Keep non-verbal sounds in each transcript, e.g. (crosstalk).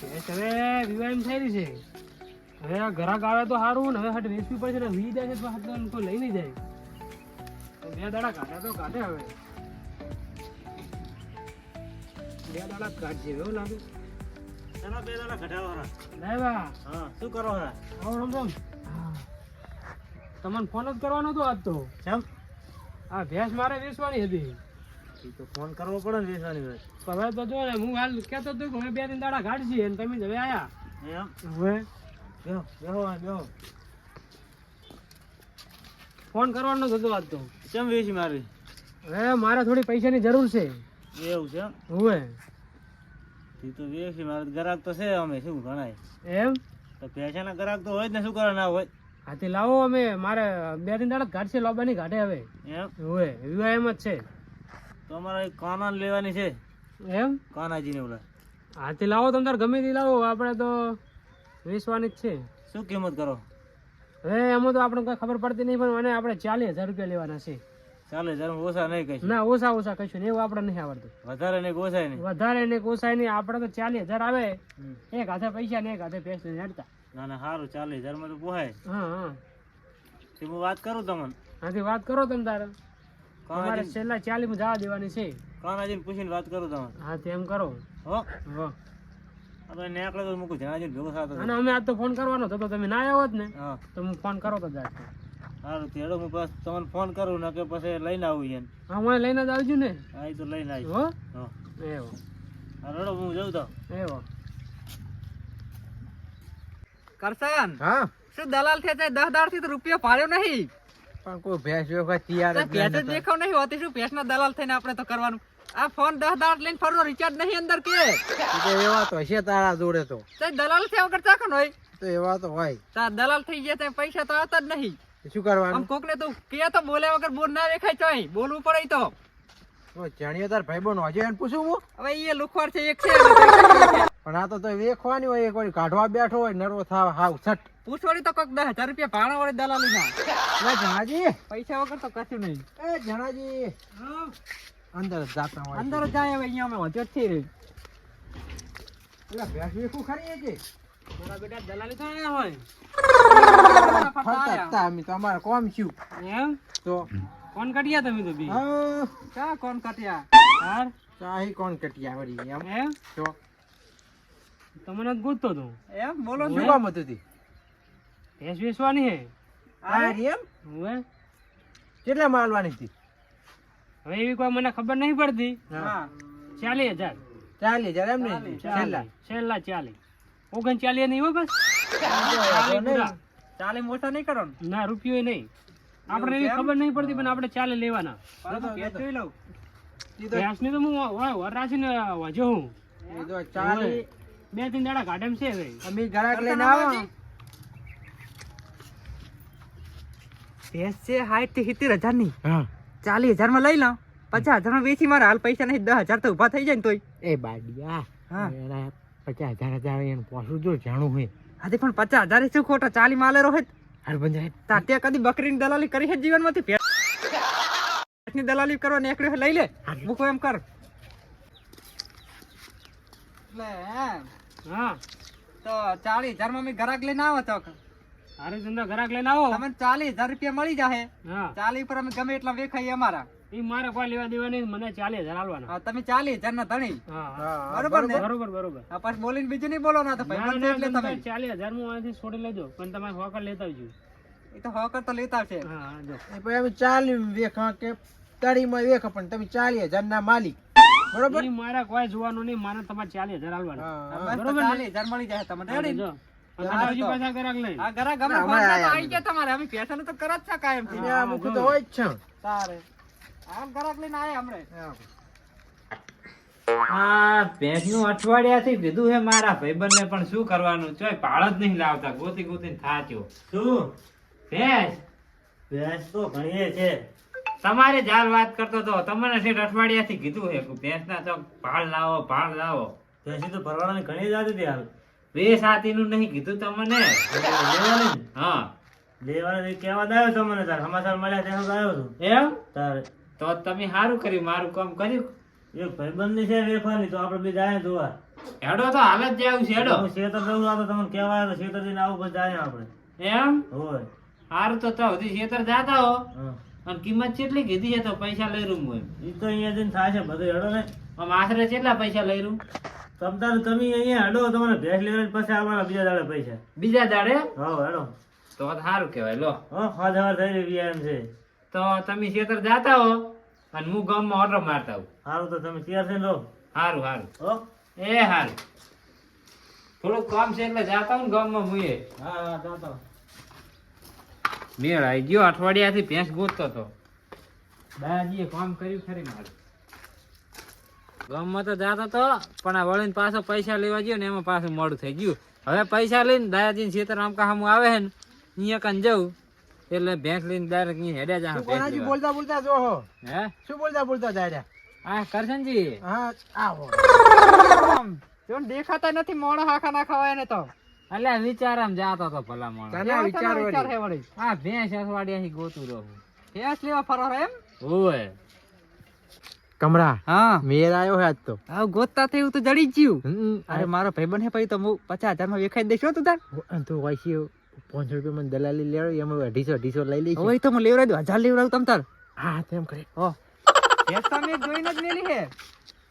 ભેંસ હવે વિવાહ થઈ રહી છે? હવે આ ઘરાક આવે તો સારું ને હવે હટ વેચવી પડશે ને વી જાય છે તો હાથ કોઈ લઈ નહીં જાય. બે દાડા કાઢ્યા તો કાઢે હવે. બે દાડા કાઢજે એવું લાગે. ચાલો બે દાડા ઘટાડો હરા. લે હા શું કરો હરા? આવો તમને ફોન જ કરવાનો હતો આજ તો. કેમ? આ ભેંસ મારે વેચવાની હતી. તો ફોન કરવો પડે ને વેચવાની વાત હવે તો જો ને હું હાલ કહેતો હતો કે હવે બે દિન દાડા કાઢજી અને તમે હવે આયા. એમ? હવે? બેહો બેહો બેહો. ફોન કરવાનો હતો આજ તો. કેમ વેચી મારી? હવે મારે થોડી પૈસાની જરૂર છે. એવું છે હવે? ઈ તો વેચી મારે ગ્રાહક તો છે અમે શું ગણાય? એમ? તો પૈસાના ગ્રાહક તો હોય જ ને શું કરવાના ના હોય? હાથી લાવો અમે મારે બે ત્રણ દાડા ઘાટશે લોબાની ઘાટે હવે. એમ? હવે વિવાહ એમ જ છે. તો અમારે કાના લેવાની છે. એમ? કાનાજીને ઓલા. હાથી લાવો તમે તાર ગમે તે લાવો આપણે તો વેચવાની જ છે. શું કિંમત કરો? હવે એમાં તો આપણે કઈ ખબર પડતી નહીં પણ મને આપણે ચાલીસ હજાર રૂપિયા લેવાના છે. ચાલે જરા ઓછા નહીં ના ઓછા ઓછા કહીશું ને એવું આપણે નહીં આવડતું. વધારે નહીં ઓછાય નહીં? વધારે ને કોસાય નહીં આપણે તો ચાલીસ હજાર આવે. એક હાથે પૈસા ને એક હાથે ભેંસ નહીં હેડતા. ના ના સારું ચાલીસ હજારમાં તો પોહાય. હા હા. તે હું વાત કરું તમને. હાથી વાત કરો તમે તારે. તમારે છેલ્લા ચાલી માં જવા દેવાની છે. કાનાજીને પૂછીને વાત કરું તમને હા તેમ કરો. હો? હો. આપણે નીકળે તો મૂકું જણાજીને ભેગો થતો અને અમે આજ તો ફોન કરવાનો હતો તો તમે ના આવ્યો ને હા. તો હું ફોન કરો તો જાય સારું તેડો હું પાછું તમને ફોન કરું ને કે પછી લઈને આવું એને. હા હું લઈને જ આવજો ને. હા તો લઈને આવી હો? હા. એવો. હા રડો હું જઉં તો. એવો. કરશન હા. શું દલાલ છે દસ દાડથી તો રૂપિયો પાડ્યો નહીં. પણ કોઈ ભેંસ વખત તૈયાર ભેંસ જ દેખાવ નહીં હોતી શું ભેંસ ના દલાલ થઈને આપણે તો કરવાનું? આ ફોન દસ દાડ લઈને ફરનો રિચાર્જ નહીં અંદર કે? એવા તો હશે તારા જોડે તો. દલાલ થયા વગર ચાખો હોય? તો એવા તો હોય. તાર દલાલ થઈ ગયા પૈસા તો આવતા જ નહીં. શું આમ કરવાનું? કોક ને તો કે તો બોલ્યા વગર બોલ ના દેખાય ચોય બોલવું પડે તો. જાણીએ તાર ભાઈ બોન હજુ એને પૂછું હું? હવે એ લુખવાડ છે એક છે છે. પણ આ તો તો વેખવાની હોય એક વાર કાઢવા બેઠો હોય નરવો થાવ હાવ છટ પૂછવાડી તો કોક દસ હજાર રૂપિયા ભાણા વાળી દલાલી ના. એ જણાજી. પૈસા વગર તો કશું નહીં. એ જણાજી. અંદર જાતા હોય. અંદર જાય હવે અહીંયા અમે વધ્યો જ છીએ. પેલા ભેંસ વેખું ખરી છે મારા બેટા દલાલી તો આયા હોય. ફરતા જ અમે તો અમારે કોમ છું એમ? તો ફોન કાઢ્યા તમે તો બી? હા. કોણ કટ્યા? હાર? ચાહી કોણ કટિયા વળી એમ? એમ? તો તમને ગુતો ગોતતો એમ? બોલો શું કામ હતું તી? ભેંસ વેચવાની હે? એમ? કેટલા માલવાની હતી? હવે એવી કોઈ મને ખબર નહીં પડતી. હા. ચાલીસ હજાર. ચાલી હજાર એમ નહીં છેલ્લા. છેલ્લા ચાલીસ. ઓગણ ચાલીસ નહીં હોય બસ વાંધો ચાલે મોટા નહીં કરો ને? રૂપિયો નહીં. આપણે એવી ખબર નહીં પડતી પણ આપણે ચાલે લેવાના. ભેંસ જોઈ તો ભેંસની તો હું વ- વરાછીને વજો હું. બે ત્રણ દાડા ગાઢેમ છે હવે. અમે ઘરાક લઈને આવો. ભેંસ છે સાઠથી સિત્તેર હજારની. ચાલીસ હજારમાં લઈ લઉં પચાસ હજારમાં વેચી મારે હાલ પૈસા નહીં દસ હજાર તો ઊભા થઈ જાય ને તોય. એ બાડિયા. હા. પચાસ હજાર હજાર એને પોસું જો જાણું હોય. આજે પણ પચાસ હજાર શું ખોટા ચાલી માલે રોહિત હાલ બંધ તાર તે કદી બકરીની દલાલી કરી છે જીવનમાંથી? ભેંસની દલાલી કરવા નીકળ્યો લઈ લે. મૂકો એમ કર. લે હા. તો ચાલીસ હજારમાં મેં ગ્રાહક લઈને આવો તો. હારે ધંધા ઘરાક લઈને આવો. તમને ચાલીસ હજાર રૂપિયા મળી જાહે. હા. ચાલી પર અમે ગમે એટલા વેખાય અમારા. એ મારે કોઈ લેવા દેવા નહીં મને ચાલીસ હજાર હાલવાના હા, તમે ચાલીસ હજાર ના ધણી. હા હા. બરોબર ને? બરોબર બરોબર. આ પાછ બોલીને બીજું નહીં બોલો ના તો ભાઈ એટલે તમે ચાલીસ હજાર હું અહીંથી છોડી લેજો પણ તમારે હોકર લેતા આવજો. એ તો હોકર તો લેતા આવશે. હા હા જો. પછી અમે ચાલી વેખા કે તળીમાં વેખા પણ તમે ચાલી હજાર ના માલિક. બરોબર? મારા મારે કોઈ જોવાનું નહીં મારે તમારે ચાલીસ હજાર હાલવાના હા, બરોબર? ચાલીસ હજાર મળી જાય તમને ઘરા ગમે ના, અઠવાડિયાથી કીધું મારા પણ શું કરવાનું ચોય પાળ જ નહીં લાવતા. ગોતી ગોતી થાચ્યો. શું? ભેંસ? ભેંસ તો ભણીએ છે. તમારે જાલ વાત કરતો તો તમને છે અઠવાડિયાથી કીધું છે કે ભેંસના તો ભાળ લાવો ભાળ લાવો. ભેંસી તો ભરવાની ઘણી જ હતી હાલ. બે સાતીનું નહીં કીધું તમને. હા. લેવાનું કેવા આવ્યો તમને તાર. સમાચાર મળ્યા ત્યાં આવ્યો છું એમ? તારે. તો તમે સારું કર્યું મારું કામ કર્યું. એ ભાઈબંધની છે વેફાની તો આપણે બે જાય જોવા. હેડો તો હાલ જ જાવું છે હેડો. શેતર જવું તો તમને કહેવાય તો શેતર જઈને આવું પછી જાય આપણે. એમ? હોય. સારું તો તો સુધી શેતર જાતા હો. હા. અને કિંમત કેટલી કીધી છે તો પૈસા લઈ રૂમ હોય. એ તો અહીંયા જઈને થાય છે બધું હેડો ને. આમ આશરે કેટલા પૈસા લઈ રૂમ? તમતાર તમે અહીંયા હડો તમારે ભેંસ લેવા પછી આવવાના બીજા દાડે પૈસા. બીજા દાડે? હા હડો. તો સારું કહેવાય લો. હા ખાધ હવાર થઈ રહી એમ છે. તો તમે ખેતર જાતા હો અને હું ગામમાં ઓર્ડર મારતા હું સારું તો તમે તૈયાર થઈને લો. સારું સારું હો. એ સારું થોડુંક કામ છે એટલે જાતા હું ગામમાં હું એ. હા હા. જાતો મેળ આવી ગયો અઠવાડિયાથી ભેંસ ગોતતો હતો. દાદાજીએ કામ કર્યું ખરી મારું ગામમાં તો જાતો તો પણ આ વળીને પાછો પૈસા લેવા ગયો ને એમાં પાછું મોડું થઈ ગયું. હવે પૈસા લઈને દાદાજી ખેતર આમ કામ આવે છે ને અહીંયા કાન જવું એટલે ભેંસ લઈને ડાયરેક્ટ અહીંયા હેડ્યા જા કોનાજી બોલતા બોલતા જો હો. હે? શું બોલતા બોલતા જાય? આ કરશનજી? હા આવો જો દેખાતા નથી મોણો હાખા ના ખવાય ને તો. અલ્યા વિચાર આમ જાતો તો ભલા માણસ તને વિચાર વળી. હે આ ભેંસ અઠવાડિયાથી ગોતું રહું. ભેંસ લેવા ફરો એમ? ઓય કમળા હા. મેર આવ્યો હે આજ તો. હવે ગોતતા થયું તો જડી ગયું. અરે મારો ભાઈબંધ હે પછી તો હું પચાસ હજારમાં વેખાઈ દઈશ તું તાર. તું વાસી પાંચસો રૂપિયા મને દલાલી લેવડો એમ અઢીસો અઢીસો લઈ લઈશ. હોય તો હું લેવડાવી દઉં હજાર લેવડાવું તમ તાર. હા તેમ કરે. હો. પૈસા મેં જોઈને જ લેલી હે.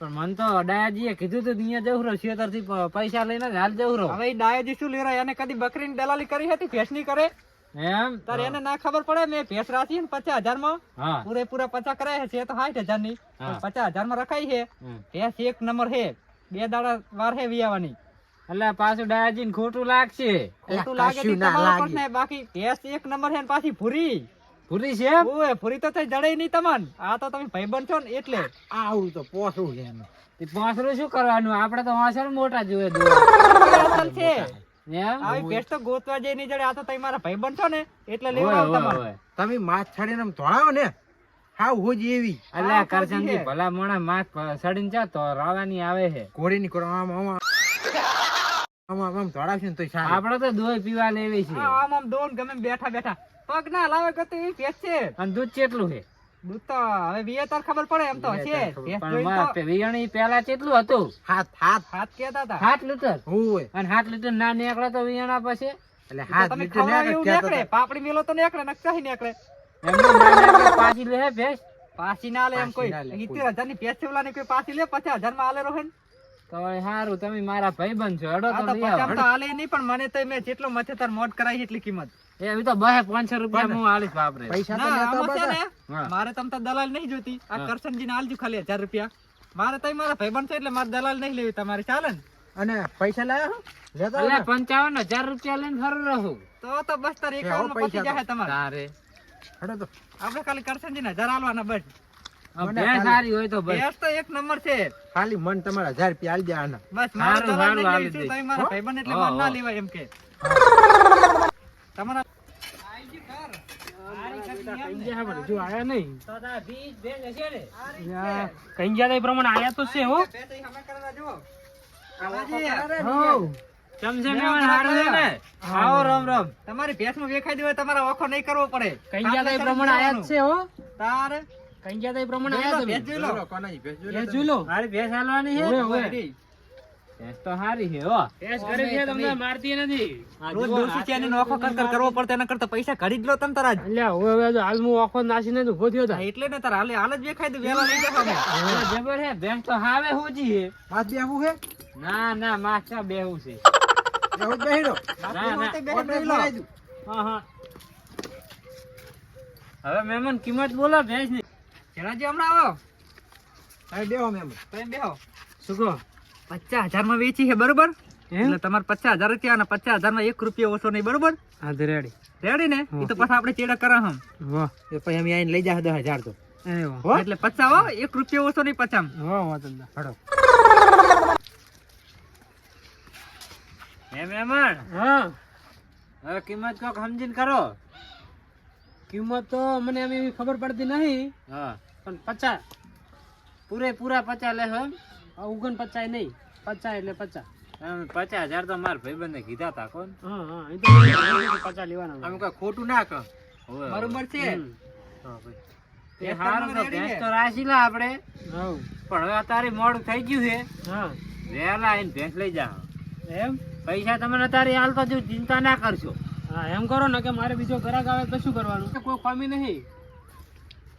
પણ મન તો ડાયાજીએ કીધું તું અહીંયા જવું રહ્યો ખેતરથી પૈસા લઈને હાલ જવું રહ્યો. હવે ડાયાજી શું લેવડાય એને કદી બકરીની દલાલી કરી હતી ભેંસની કરે? એમ? તાર એને ના ખબર પડે મેં ભેંસ રાખી ને પચાસ હજારમાં પૂરેપૂરા પચાસ કરાય છે તો સાઠ હજારની પચાસ હજારમાં રખાઈ છે ભેંસ એક નંબર હે બે દાડા વાર હે વિયાવાની. એટલે પાછું ડાયાજી ખોટું લાગશે. ખોટું લાગે કશું તે ના તમારા પર લાગે. ને બાકી ભેંસ એક નંબર હે ને પાછી ભૂરી. ભૂલી છે? ભૂરી તો થઈ જડે નહીં તમન. આ તો તમે ભાઈબંધ છો ને એટલે. આવું તો પોસરું છે તે શું કરવાનું? આપણે તો વાસણ મોટા જોઈએ (laughs) છે. આવી ભેંસ તો ગોતવા જઈ નહીં જડે આ તો તમે મારા ભાઈબંધ છો ને એટલે લેવા ઓય, તમે માથ છાડીને ધોળાવો ને હાવ હોજી એવી. અલ્યા આ કાચી કરશનજી છે. ભલા મોણા માથ પ- જા તો રાવાની આવે છે. ઘોડીની કરો આમ આમ આમ. આમ આમ ધોળાવશે ને તો સારું. આપણે તો દોય પીવા લેવી છે. આમ આમ દોન ગમે બેઠા બેઠા. પગ ના લાવે ગતું એ ભેંસ છે. અને દૂધ કેટલું છે? દૂધ તો હવે વીએ તાર ખબર પડે એમ તો હશે પણ જોઈને મારા તો? વિયાણી પેલા કેટલું હતું? હાથ હાથ હાથ કેતા હતા. સાત લીટર? હોય. અને સાત લીટર ના નીકળે તો વિયાણા પછી? એટલે હાથ લીટર ને ખવડાવો આગળ એવું કહેતા નીકળે પાપડી મેલો તો નીકળે નકશાહી નીકળે. એમને પાછી લે ભેંસ? પાછી ના લે એમ કોઈ. ના લે કોઈ. સિત્તેર હજારની ભેંસ સેવલા કોઈ પાછી લે પચાસ હજારમાં આલે રહે તો હારું તમે મારા ભાઈબંધ છો હેડો તો નહીં પણ મને તો મેં જેટલો મથે તાર મોટ કરાવી એટલી કિંમત. એ તો બહે પાંચસો રૂપિયા હું આલીશ બાપરે. પૈસા તો મારે તમ તો દલાલ નહીં જોતી આ કરશનજી ને આલજો ખાલી હજાર રૂપિયા. મારે તો મારા ભાઈબંધ છે એટલે મારે દલાલ નહીં લેવી. તમારે ચાલે ને? અને પૈસા લાયા. પંચાવન હજાર રૂપિયા લઈને ફરું રહું. તો તો બસ તારે એકાવનમાં પતી જાય તમારે. તારે. હેડો તો. આપણે ખાલી કરશનજી ને હજાર આલવાના બસ. સારી હોય તો ભેંસ તો એક નંબર છે. ખાલી મન તમારા હજાર રૂપિયા આલી આના. બસ મારે મારા? ભાઈબંધ એટલે મન ના લેવાય એમ કે. તમારા જો આયા નહીં તો તારા બીજ ભેંસ હશે ને યા, કઈ ગયા પ્રમાણે આયા તો છે હો. તમારી ભેંસનું વેખાઈ દેવાય તમારે ઓખો નહીં કરવો પડે. કઈ ગયા એ પ્રમાણે આયા છે હો. તાર. કઈ ગયા પ્રમાણે આયા ભેંસ જોઈ લો. ભેંસ લો મારી ભેંસ હાલવાની છે. ભેંસ તો હારી છે હો. ભેંસ ઘરે છે તમને મારતી નથી. રોજ દોશી છે એની નોખો કર કર કરવો પડતો એના કરતા પૈસા કાઢી લો તમ તારા જ. હવે હવે હાલ હું આખો નાસીને જ ઊભો થયો એટલે ને તારા હાલે હાલ જ વેખાઈ દે વેલા લઈ જાવ જબર હે ભેંસ તો હાવે હોજી છે હાથ બે હે? ના ના માછા બેહું છે. એવું જ ના, ના. બે લો. હા હા. હવે મહેમાન કિંમત બોલો ભેંસની જણાજી હમણાં આવો. હવે બેહો મેમન. તમે બેહો. શું કહો? પચાસ હજારમાં વેચી છે બરોબર? એટલે તમારે પચાસ હજાર રૂપિયા અને પચાસ હજારમાં એક રૂપિયા ઓછો નહીં બરોબર? હા રેડી રેડી ને? એ તો પછી આપણે ચેડા કરા હમ. વાહ. એ પછી અમે આઈને લઈ જાય દસ હજાર તો? એટલે પચાસ હો એક રૂપિયા ઓછો નહીં પચાસ. વાહ વાહ તમને હે. હવે કિંમત કોક સમજીને કરો. કિંમત તો મને એમ એવી ખબર પડતી નહીં. હા. પણ પચાસ. પૂરેપૂરા પચાસ એમ આ ઓગણ પચાસ નહીં. પચાસ એટલે પચાસ પચાસ હજાર તો મારા ભાઈબંધને કીધા હતા કોણ? હા હા એ તો પચાસ લેવાના અમે કઈ ખોટું ના. બરોબર છે. હમ. એ હારું તો ભેંસ તો રાશી લા આપણે. હઉ. પણ હવે તારે મોડું થઈ ગયું છે. હા. વહેલા આવીને ભેંસ લઈ જાઓ એમ? પૈસા તમે અત્યારે હાલતો જો ચિંતા ના કરશો. હા એમ કરો ને કે મારે બીજો ગ્રાહક આવે તો શું કરવાનું? કોઈ ખામી નહીં.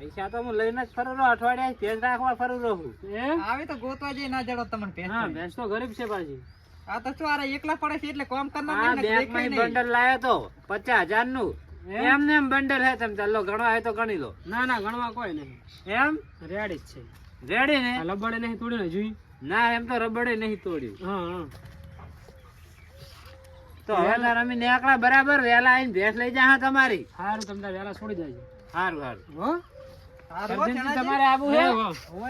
પૈસા તો હું લઈને જ ફરું રહું અઠવાડિયા ભેજ રાખવા ફરું રહું એમ? આવે તો ગોતવા જઈ ના જડો તમને ભેંસ હા. ભેંસ તો ગરીબ છે પાછી. આ તો શું આરે એકલા પડે છે એટલે કામ કરનાર ને બેંક દેખાયમાં નહીં. બંડલ લાયો તો 50000 નું એમ? ને એમ બંડલ હે તમે ચાલો ગણવા હોય તો ગણી લો. ના ના ગણવા કોઈ નહીં. એમ? રેડી જ છે. રેડી ને? લબડે નહીં તોડીને જોઈ? ના એમ તો રબડે નહીં તોડ્યું. હા હા. તો હવે તાર અમે નીકળા બરાબર વેલા આવીને ભેંસ લઈ જા તમારી. સારું તમને વેલા છોડી જાય સારું સારું હો હારું હો, અર્જન્ટથી ચણાજી. તમારે આવું હે? હો, હો.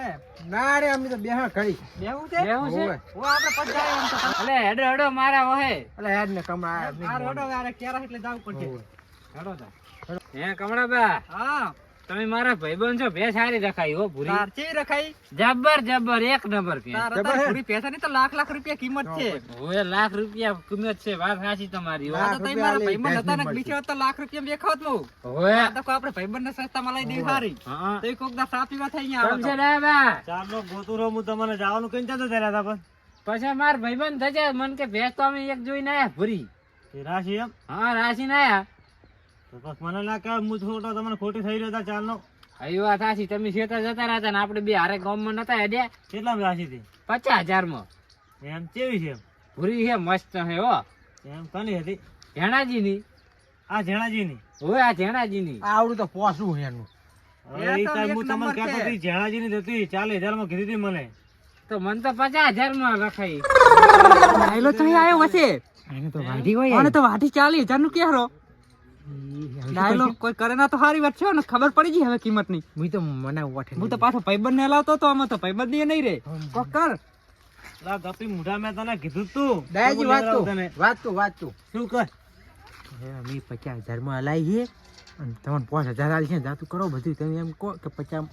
ના રે અમે તો બેહા ઘડી. બેહવું છે? બેહવું છે? ઓ આપણે પછી જાય એમ તો તમે. હેડો હેડો મારા ઓહે હેડ ને કમળા આ રોડો વારે ક્યારે એટલે જાવું પડશે. હેડો હે કમળાબા. હા. તમે મારા ભાઈબંધ છો ભેંસ સારી રખાઈ હો ભૂરી. સાચી રખાઈ? જબર જબર એક નંબર પે તાર પૈસા. પૂરી પૈસાની તો લાખ લાખ રૂપિયા કિંમત છે. ઓએ લાખ રૂપિયા કિંમત છે વાત સાચી તમારી વાત તો મારા ભાઈબંધ હતા ને બીજી તો લાખ રૂપિયા બેખાવત હું ઓએ આ તો કો આપણે ભાઈબંધને સસ્તામાં લઈ દે સારી તો કોક દા સાપી ગયા સમજે આવે ને બા? ચારનો ગોતું રહું હું તમને જવાનું કઈ જતો ત્યારે હતા પણ. પછી માર ભાઈબંધ થજે મન કે ભેસ તો અમે એક જોઈને આયા ભૂરી. રાશી રાશિ એમ? હા રાશીને આયા. તો બસ મને ના કહેવાય હું છોટો તમને ખોટી થઈ રહ્યો હતા આવી વાત સાચી તમે શેતા જતા રહ્યા ને આપણે બે હારે ગામમાં નતા હેડ્યા? કેટલા રાશિ હતી? પચાસ હજારમાં એમ કેવી છે ભૂરી છે મસ્ત હે હો. એમ કની હતી? ઝેણાજી ની આ જેણાજીની હોય આ ઝેણાજી ની આવડું તો પોસું એનું. હું તમને કહેતો છે. જેણાજીની હતી ચાલીસ હજારમાં કીધી હતી મને. તો મન તો પચાસ હજારમાં રખાઈ. આયલો તો આવ્યો વચ્ચે એને તો વાઢી હોય અને તો વાઢી ચાલી હજારનું ક્યાં રો ડાયલો કોઈ કરે ના તો સારી વાત છે ને ખબર પડી ગઈ હવે કિંમતની હું તો મને વઠે હું તો પાછો ભાઈબંધ ને લાવતો તો આમાં તો ભાઈબંધની નહીં રે. કોક કર. લા ગપી મુઢા મેં તને કીધું તું. દાયાજી વાત લેવડાવું વાત તું વાત તું. શું કર? હવે અમે પચાસ હજારમાં હલાઈ છે અને તમને પાંચ હજાર આલ છે જાતું કરો બધું. તમે એમ કહો કે પચાસ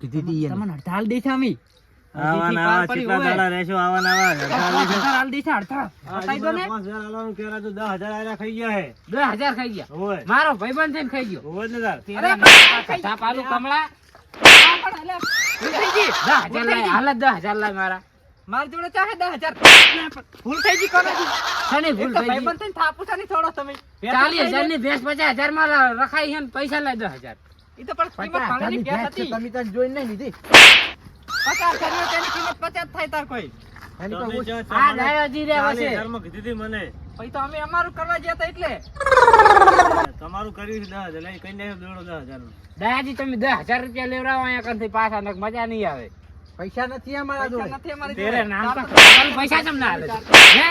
કીધી હતી તમને અડધાલ દે છે અમી. આવા કેટલા દાડા રહેશો આવા દે ને. તો ખાઈ ગયા હે. ખાઈ ગયા. ઓય મારો ભાઈબંધ થઈને ખાઈ ગયો. ઓય ને તાર. કમળા. હાલ લાય મારા. મારી જોડે ચાહે દસ હજાર? ભૂલ થઈ ગઈ કોને? શની ભૂલ થઈ ગઈ? ભાઈબંધ થઈને થાપુ થાની છોડો તમે ચાલીસ હજારની ભેંસ પચાસ હજારમાં રખાઈ છે ને પૈસા લાય દસ હજાર. ઈ તો પણ કિંમત હતી. તમે જોઈને નહીં લીધી. પચાસ કર્યો તેની કિંમત પચાસ થાય તાર કોઈ. તમે ઓછી- જો આ મને દાયાજી રે ચાલીસ વસે હજારમાં કીધી હતી મને. પછી તો અમે અમારું કરવા ગયા હતા એટલે. તમારું કર્યું છે દસ હજાર તમે દસ રૂપિયા લેવડાવો અહીંયા પાછા નક મજા નહીં આવે. પૈસા નથી અમારા પૈસા જોડે નથી અમારી તેરે નામ તો પૈસા કેમ ના હે?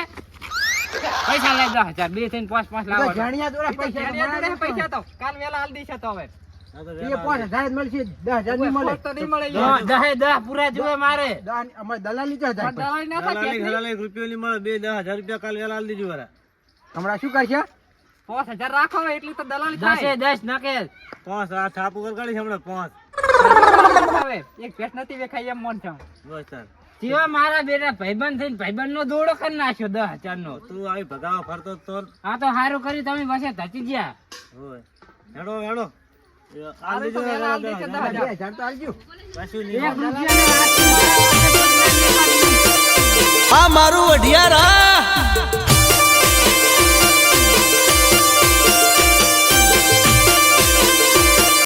પૈસા લે દસ હજાર બે થઈને પાંચ પાંચ લાખ લાવો જાણ્યા દોરા પૈસા પૈસા તો. કાલ વેલા હાલ દઈશ તો હવે. મારે. હમણાં શું કરશે? પાંચ હજાર રાખો એટલી તો દલાલી થાય. દસ પાંચ આ હમણાં પાંચ. એક નથી એમ મન છે. બસ જીવા બેટા ભાઈબંધ થઈને ભાઈબંધ નો દોડો કરી નાખ્યો દસ હજાર નો તું આવી ભગાવા ફરતો તો આ તો સારું કર્યું તમે પાસે ધચી ગયા. હેડો હેડો. આ મારું અઢિયાર